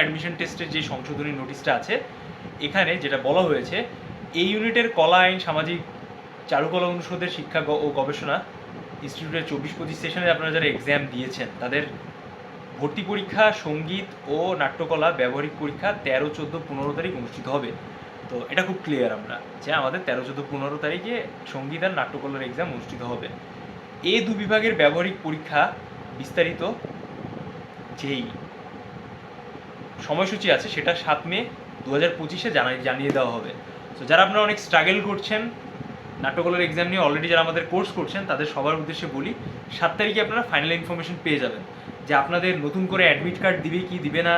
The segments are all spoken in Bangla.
অ্যাডমিশন টেস্টের যে সংশোধনী নোটিশটা আছে, এখানে যেটা বলা হয়েছে, এই ইউনিটের কলা আইন, সামাজিক চারুকলা অনুষদের শিক্ষা ও গবেষণা ইনস্টিটিউটের চব্বিশ পঁচিশ সেশনে আপনারা যারা এক্সাম দিয়েছেন, তাদের ভর্তি পরীক্ষা, সংগীত ও নাট্যকলা ব্যবহারিক পরীক্ষা তেরো, চোদ্দ, পনেরো তারিখ অনুষ্ঠিত হবে। তো এটা খুব ক্লিয়ার আমরা যে আমাদের তেরো, চোদ্দ, পনেরো তারিখে সংগীত আর নাট্যকলার এক্সাম অনুষ্ঠিত হবে। এই দু বিভাগের ব্যবহারিক পরীক্ষা বিস্তারিত যেই সময়সূচি আছে, সেটা সাত মে দু হাজার পঁচিশে জানাই, জানিয়ে দেওয়া হবে। তো যারা আপনারা অনেক স্ট্রাগল করছেন, নাট্যকলার এক্সাম নিয়ে অলরেডি যারা আমাদের কোর্স করছেন, তাদের সবার উদ্দেশ্যে বলি, সাত তারিখে আপনারা ফাইনাল ইনফরমেশন পেয়ে যাবেন। যে আপনাদের নতুন করে অ্যাডমিট কার্ড দিবে কি দিবে না,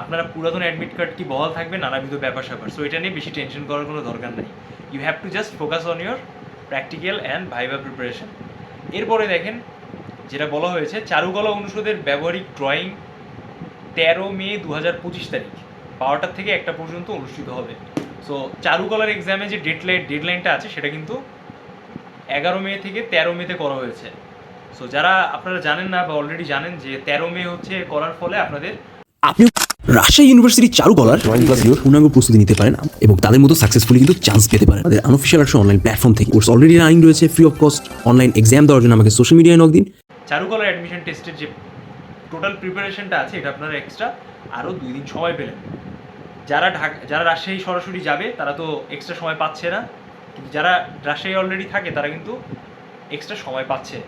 আপনারা পুরাতন অ্যাডমিট কার্ড কি বহাল থাকবে, নানাবিধ ব্যাপার স্যাপার। সো এটা নিয়ে বেশি টেনশন করার কোনো দরকার নেই। You have to just focus on your practical and viva preparation এরপরে দেখেন, যেটা বলা হয়েছে, চারুকলা অনুষদের ব্যবহারিক ড্রয়িং তেরো মে দু হাজার পঁচিশ তারিখ বারোটার থেকে একটা পর্যন্ত অনুষ্ঠিত হবে। সো চারুকলার এক্সামে যে ডেডলাইন ডেডলাইনটা আছে সেটা কিন্তু এগারো মে থেকে তেরো মেতে করা হয়েছে। সো যারা আপনারা জানেন না বা অলরেডি জানেন যে তেরো মে হচ্ছে করার ফলে আপনাদের আপনি রাজশাহী ইউনিভার্সিটির চারুকলার ড্রয়িং ক্লাসগুলোর পূর্ণাঙ্গ প্রস্তুতি নিতে পারেন এবং তাদের মতো সাকসেসফুলি কিন্তু চান্স পেতে পারেন। আমাদের আনঅফিসিয়াল একটা অনলাইন প্ল্যাটফর্ম থেকে কোর্স অলরেডি রানিং রয়েছে free of cost online exam দেওয়ার জন্য আমাকে সোশ্যাল মিডিয়ায় নক দিন। চারুকলার অ্যাডমিশন টেস্টের যে টোটাল প্রিপারেশনটা আছে, এটা আপনারা এক্সট্রা আরও দুই দিন সময় পেলেন। যারা ঢাকা, যারা রাজশাহী সরাসরি যাবে, তারা তো এক্সট্রা সময় পাচ্ছে না। কিন্তু যারা রাজশাহী অলরেডি থাকে, তারা কিন্তু এক্সট্রা সময় পাচ্ছে।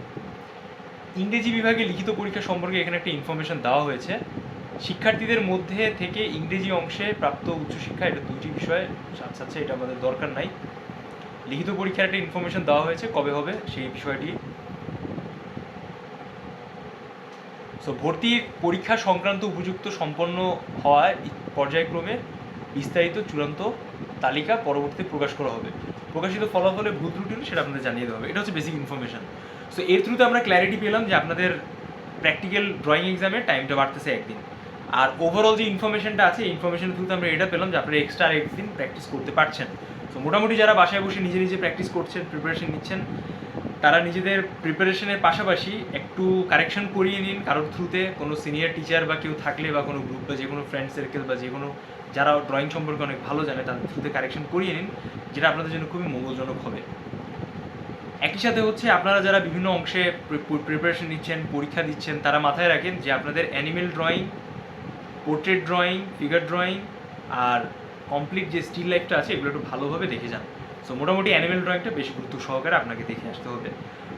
ইংরেজি বিভাগে লিখিত পরীক্ষা সম্পর্কে এখানে একটা ইনফরমেশন দেওয়া হয়েছে। শিক্ষার্থীদের মধ্যে থেকে ইংরেজি অংশে প্রাপ্ত উচ্চশিক্ষা, এটা দুইটি বিষয়ে সাথে সাথে এটা আমাদের দরকার নাই। লিখিত পরীক্ষার একটা ইনফরমেশন দেওয়া হয়েছে, কবে হবে, সেই বিষয়টি সো ভর্তি পরীক্ষা সংক্রান্ত উপযুক্ত সম্পন্ন হওয়ায় পর্যায়ক্রমে বিস্তারিত চূড়ান্ত তালিকা পরবর্তীতে প্রকাশ করা হবে। প্রকাশিত ফলাফলে ভুল ত্রুটি হলে সেটা আপনাদের জানিয়ে দেওয়া হবে। এটা হচ্ছে বেসিক ইনফরমেশন সো এর থ্রুতে আমরা ক্ল্যারিটি পেলাম যে আপনাদের প্র্যাকটিক্যাল ড্রয়িং এক্সামের টাইমটা বাড়তেছে একদিন। আর ওভারঅল যে ইনফরমেশনটা আছে ইনফরমেশন থ্রুতে আমরা এটা পেলাম যে আপনারা এক্সট্রা একদিন প্র্যাকটিস করতে পারছেন। তো মোটামুটি যারা বাসায় বসে নিজে নিজে প্র্যাকটিস করছেন প্রিপারেশন নিচ্ছেন তারা নিজেদের প্রিপারেশনের পাশাপাশি একটু কারেকশন করিয়ে নিন। কারোর থ্রুতে কোনো সিনিয়র টিচার বা কেউ থাকলে বা কোনো গ্রুপ বা যে কোনো ফ্রেন্ড সার্কেল বা যে কোনো যারা ড্রয়িং সম্পর্কে অনেক ভালো জানে, তাদের থ্রুতে কারেকশন করিয়ে নিন, যেটা আপনাদের জন্য খুবই মঙ্গলজনক হবে। একই সাথে হচ্ছে আপনারা যারা বিভিন্ন অংশে প্রিপারেশন নিচ্ছেন, পরীক্ষা দিচ্ছেন, তারা মাথায় রাখেন যে আপনাদের animal drawing portrait drawing figure drawing আর কমপ্লিট যে স্টিল লাইফটা আছে, এগুলো একটু ভালোভাবে দেখে যান। সো মোটামুটি অ্যানিমেল ড্রয়িংটা বেশি গুরুত্ব সহকারে আপনাকে দেখে আসতে হবে।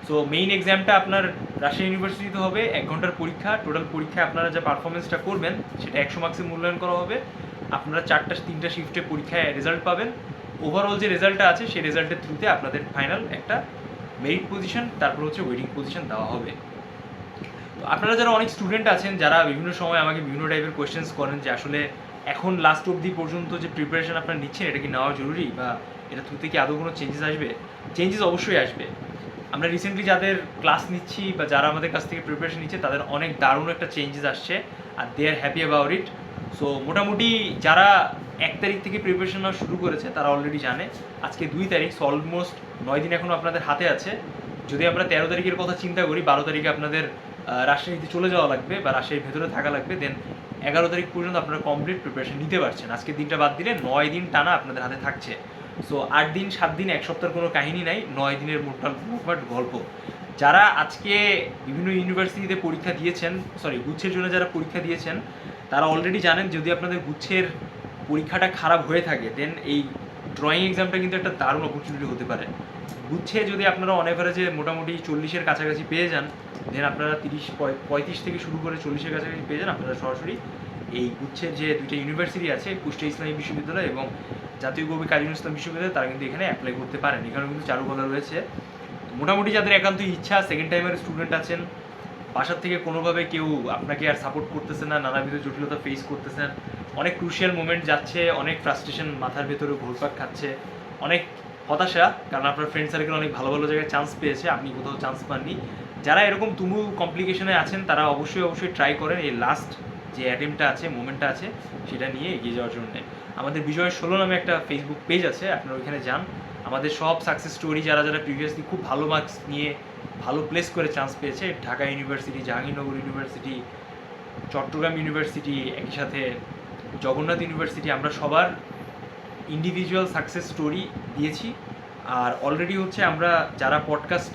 সো মেইন এক্সামটা আপনার রাজশাহী ইউনিভার্সিটিতে হবে, এক ঘণ্টার পরীক্ষা। টোটাল পরীক্ষায় আপনারা যে পারফরমেন্সটা করবেন, সেটা একশো মার্কসে মূল্যায়ন করা হবে। আপনারা চারটা, তিনটা শিফটে পরীক্ষায় রেজাল্ট পাবেন। ওভারঅল যে রেজাল্টটা আছে, সেই রেজাল্টের থ্রুতে আপনাদের ফাইনাল একটা মেরিট পজিশন তারপর হচ্ছে ওয়েটিং পজিশন দেওয়া হবে। তো আপনারা যারা অনেক স্টুডেন্ট আছেন, যারা বিভিন্ন সময় আমাকে বিভিন্ন টাইপের কোয়েশ্চেন্স করেন যে আসলে এখন লাস্ট অবধি পর্যন্ত যে প্রিপারেশন আপনারা নিচ্ছেন, এটা কি নেওয়া জরুরি? বা এটা থ্রুতে কি আদৌ কোনো চেঞ্জেস আসবে? চেঞ্জেস অবশ্যই আসবে। আমরা রিসেন্টলি যাদের ক্লাস নিচ্ছি বা যারা আমাদের কাছ থেকে প্রিপারেশন নিচ্ছে, তাদের অনেক দারুণ একটা চেঞ্জেস আসছে আর they are happy about it so মোটামুটি যারা এক তারিখ থেকে প্রিপারেশন নেওয়া শুরু করেছে, তারা অলরেডি জানে। আজকে দুই তারিখ সো অলমোস্ট নয় দিন এখনও আপনাদের হাতে আছে। যদি আমরা তেরো তারিখের কথা চিন্তা করি, বারো তারিখে আপনাদের রাজশাহীতে চলে যাওয়া লাগবে বা রাজশাহীর ভেতরে থাকা লাগবে দেন এগারো তারিখ পর্যন্ত আপনারা কমপ্লিট প্রিপারেশন নিতে পারছেন। আজকে দিনটা বাদ দিলে নয় দিন টানা আপনাদের হাতে থাকছে। সো আট দিন, সাত দিন, এক সপ্তাহের কোনো কাহিনী নাই, নয় দিনের মোটাল গল্প। যারা আজকে বিভিন্ন ইউনিভার্সিটিতে পরীক্ষা দিয়েছেন সরি গুচ্ছের জন্য যারা পরীক্ষা দিয়েছেন, তারা অলরেডি জানেন যদি আপনাদের গুচ্ছের পরীক্ষাটা খারাপ হয়ে থাকে দেন এই ড্রয়িং এক্সামটা কিন্তু একটা দারুণ অপরচুনিটি হতে পারে। গুচ্ছে যদি আপনারা অন অ্যাভারেজে মোটামুটি চল্লিশের কাছাকাছি পেয়ে যান দেন আপনারা তিরিশ, পঁয়- পঁয়ত্রিশ থেকে শুরু করে চল্লিশের কাছাকাছি পেয়ে যান, আপনারা সরাসরি এই গুচ্ছের যে দুইটা ইউনিভার্সিটি আছে, কুষ্টিয়া ইসলামী বিশ্ববিদ্যালয় এবং জাতীয় কবি কাজী নজরুল বিশ্ববিদ্যালয় তারা কিন্তু এখানে অ্যাপ্লাই করতে পারেন। এখানে কিন্তু চারুকলা রয়েছে। মোটামুটি যাদের একান্ত ইচ্ছা সেকেন্ড টাইমের স্টুডেন্ট আছেন, বাসার থেকে কোনোভাবে কেউ আপনাকে আর সাপোর্ট করতেছে না, নানাবিধ জটিলতা ফেস করতেছেন অনেক ক্রুশিয়াল মোমেন্ট যাচ্ছে, অনেক ফ্রাস্ট্রেশন মাথার ভেতরে ঘুরপাক খাচ্ছে, অনেক হতাশা, কারণ আপনার ফ্রেন্ড সার্কেল অনেক ভালো ভালো জায়গায় চান্স পেয়েছে, আপনি কোথাও চান্স পাননি। যারা এরকম তুমুল কমপ্লিকেশনে আছেন, তারা অবশ্যই অবশ্যই ট্রাই করেন। এই লাস্ট যে অ্যাটেম্পটা আছে মোমেন্টটা আছে, সেটা নিয়ে এগিয়ে যাওয়ার জন্য। আমাদের বিজয় ষোলো নামে একটা ফেসবুক পেজ আছে, আপনারা ওইখানে যান। আমাদের সব সাকসেস স্টোরি যারা যারা প্রিভিয়াসলি খুব ভালো মার্কস নিয়ে ভালো প্লেস করে চান্স পেয়েছে, Dhaka university Jahangirnagar university Chittagong university একই সাথে জগন্নাথ ইউনিভার্সিটি আমরা সবার ইন্ডিভিজুয়াল সাকসেস স্টোরি দিয়েছি। আর অলরেডি হচ্ছে আমরা যারা পডকাস্ট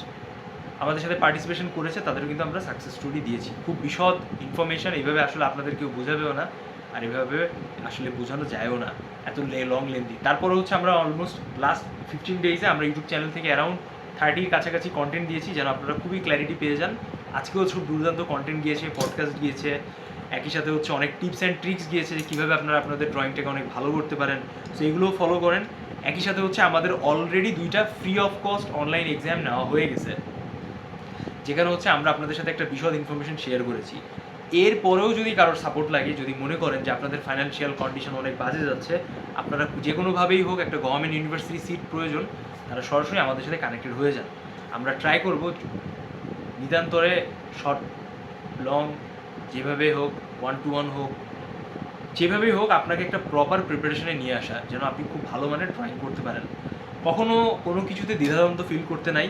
আমাদের সাথে পার্টিসিপেশন করেছে, তাদেরও কিন্তু আমরা সাকসেস স্টোরি দিয়েছি। খুব বিশদ ইনফরমেশন এইভাবে আসলে আপনাদের কেউ বোঝাবেও না। আর এভাবে আসলে বোঝানো যায়ও না। এত লে লং লেন্দি তারপরে হচ্ছে আমরা অলমোস্ট লাস্ট ফিফটিন ডেজে আমরা ইউটিউব চ্যানেল থেকে অ্যারাউন্ড থার্টির কাছাকাছি কন্টেন্ট দিয়েছি, যেন আপনারা খুবই ক্ল্যারিটি পেয়ে যান। আজকেও খুব দুর্দান্ত কন্টেন্ট গিয়েছে পডকাস্ট গিয়েছে, একই সাথে হচ্ছে অনেক টিপস অ্যান্ড ট্রিক্স গিয়েছে যে কীভাবে আপনারা আপনাদের ড্রয়িংটাকে অনেক ভালো করতে পারেন। সো এগুলোও ফলো করেন। একই সাথে হচ্ছে আমাদের অলরেডি দুইটা free of cost online exam নেওয়া হয়ে গেছে। যেখানে হচ্ছে আমরা আপনাদের সাথে একটা বিশদ ইনফরমেশন শেয়ার করেছি। এরপরেও যদি কারোর সাপোর্ট লাগে, যদি মনে করেন যে আপনাদের ফাইন্যান্সিয়াল কন্ডিশন অনেক বাজে যাচ্ছে, আপনারা যে কোনোভাবেই হোক একটা গভর্নমেন্ট ইউনিভার্সিটি সিট প্রয়োজন, তারা সরাসরি আমাদের সাথে কানেক্টেড হয়ে যান। আমরা ট্রাই করব নিতান্তরে শর্ট লং যেভাবে হোক ওয়ান টু ওয়ান হোক, যেভাবেই হোক আপনাকে একটা প্রপার প্রিপারেশনে নিয়ে আসা, যেন আপনি খুব ভালো মানের ড্রয়িং করতে পারেন। কখনো কোনো কিছুতে দ্বিধাদ্বন্দ্ব ফিল করতে নাই।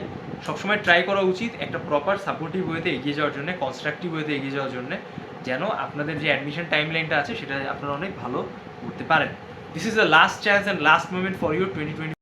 সবসময় ট্রাই করা উচিত একটা প্রপার সাপোর্টিভ ওয়েতে এগিয়ে যাওয়ার জন্য কনস্ট্রাকটিভ ওয়েতে এগিয়ে যাওয়ার জন্য, যেন আপনাদের যে অ্যাডমিশন টাইম লাইনটা আছে সেটা আপনারা অনেক ভালো করতে পারেন। This is the last chance and last moment for your twenty twenty